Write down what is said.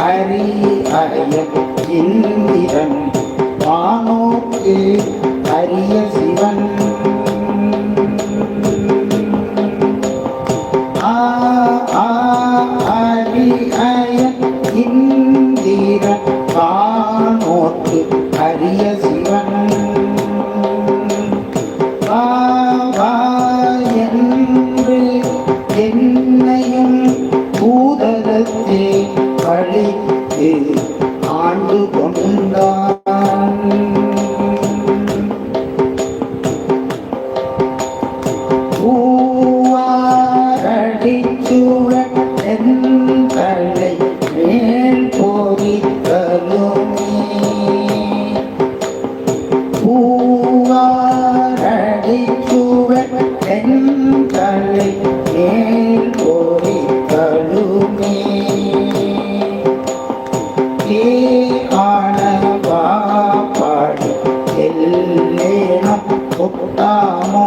அரிய இந்திரன் வானோக்கு அரிய சிவன். இந்திரன் வானோக்கு அரிய சிவன். ஆண்டு கொண்டார். ും ഉത്താമോ